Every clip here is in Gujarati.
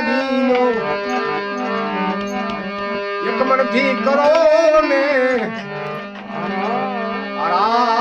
આરાધીનો એક મનથી કરો ને. આરાધની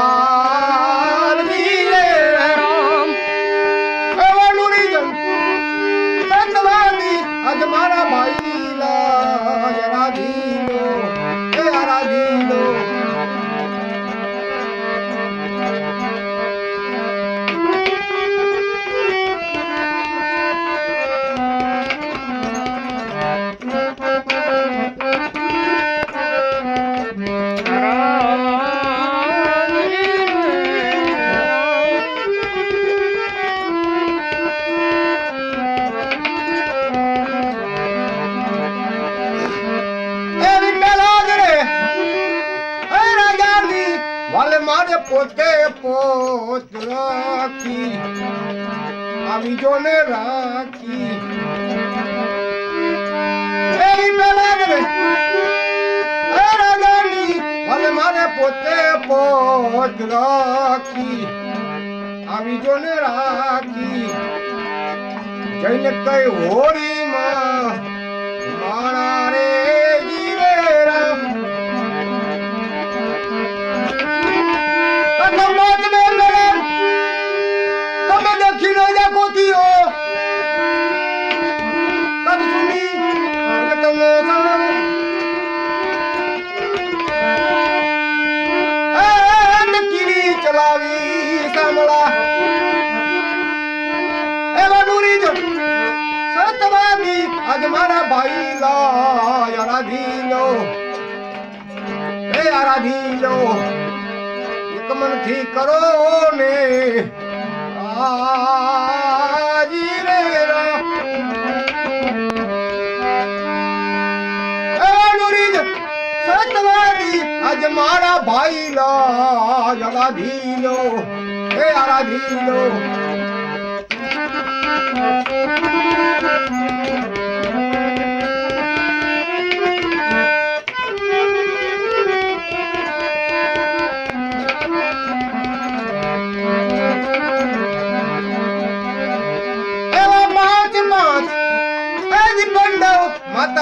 પોત રાખી આવી જોને રાખી મારે પોતે પોત રાખી આવી જો રાખી જઈને કઈ હોળીમાં આજ મારા ભાઈ લાય આરાધીનો. હે આરાધીનો, એક મનથી કરો ને. આજી રે આજ મારા ભાઈ લાય આરાધીનો. હે આરાધીનો. એવા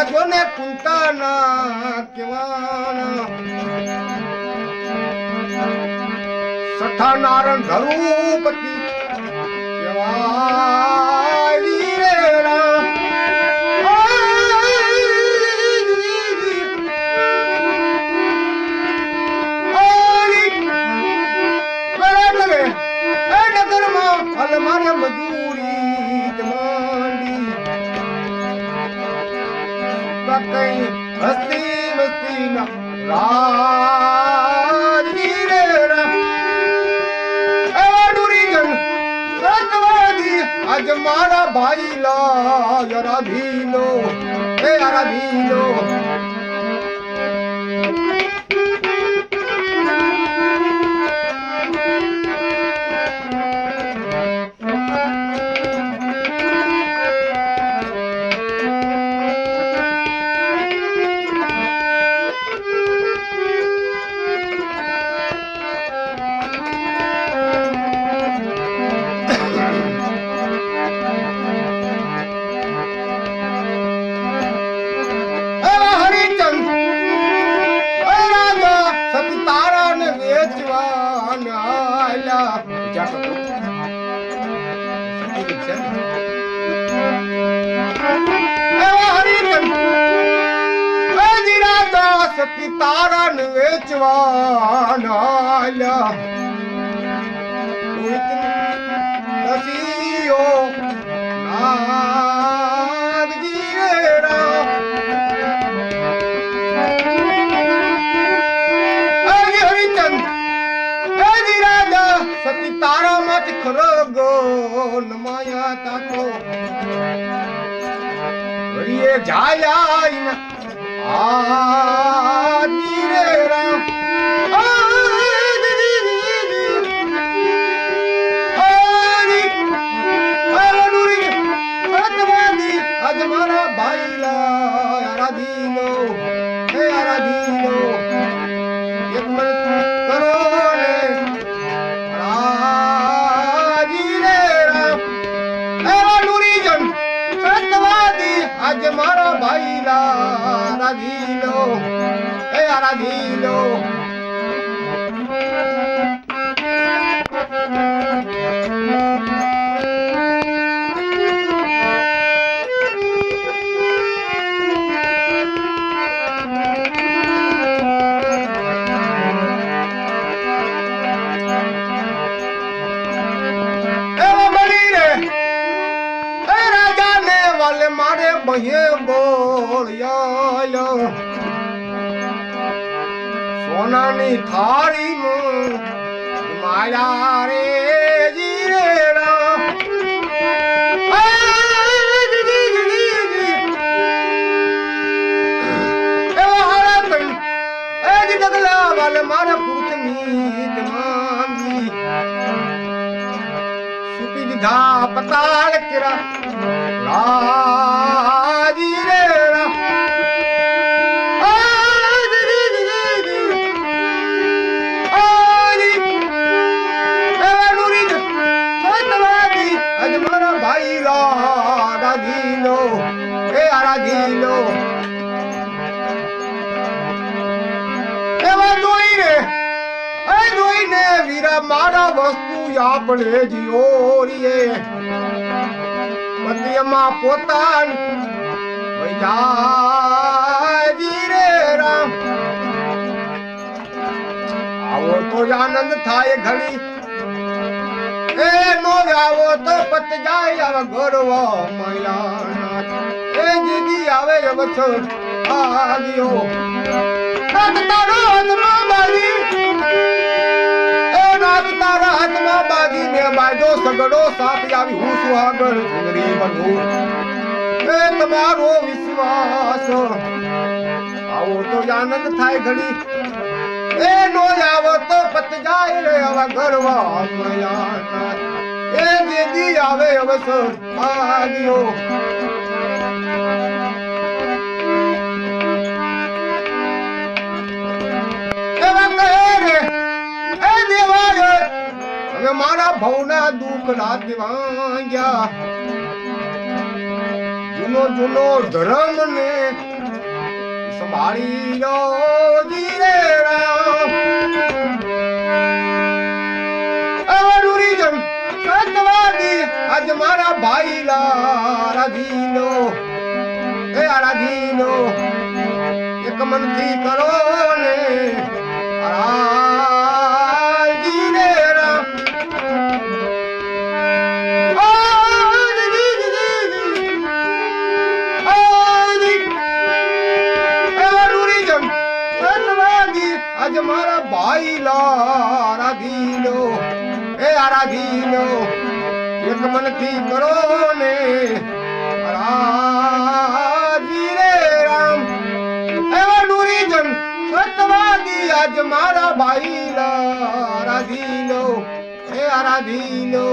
માતા ને કુંતાના કેવાના સઠા નારણ કેવાય કઈ હસ્તી મસ્તી ના રાજી રે આજ મારા ભાઈ લા રાધીનો. હે રાધીનો. એવા दासारा न वेचव તારામાંથી ખરગો નમાયા તાકો. ઘડીએ જાય આ આજ મારા ભાઈલા આરાધીનો એ આરાધીનો બહે બોલ્યો સોનાની થાળી માયા રે મારા વસ્તુ આપણે જીઓરીએ મધ્યમાં પોતાની રે આવો તો આનંદ થાય ઘણી. એ નો આવો તો પત જાય આવા ગર્વ મયાના એ દીદી આવે અવસર આવ્યો બાજી સગડો સાથ આવી, હું સુહાગર સુંદરી બનુ એ તમારો વિશ્વાસ. આવો તો આનંદ થાય ઘડી. એ નો આવો તો પત જાય રે આવા ગરવા એ દીદી આવે અવસર એવા હવે મારા ભવના દુઃખ રાત વાંગ્યા જૂનો જૂનો ધર્મ ને સંભાળી લો જીરે રામ આજ મારા ભાઈ રાધીનો એ રાધીનો એક મનથી કરો ને રાજી આરાધીનો એક મનથી કરો ને, રાજી રે રામ. એવા ડુરીજન સતવાદી આજ મારા ભાઈ રાધીનો હે સતગુરુ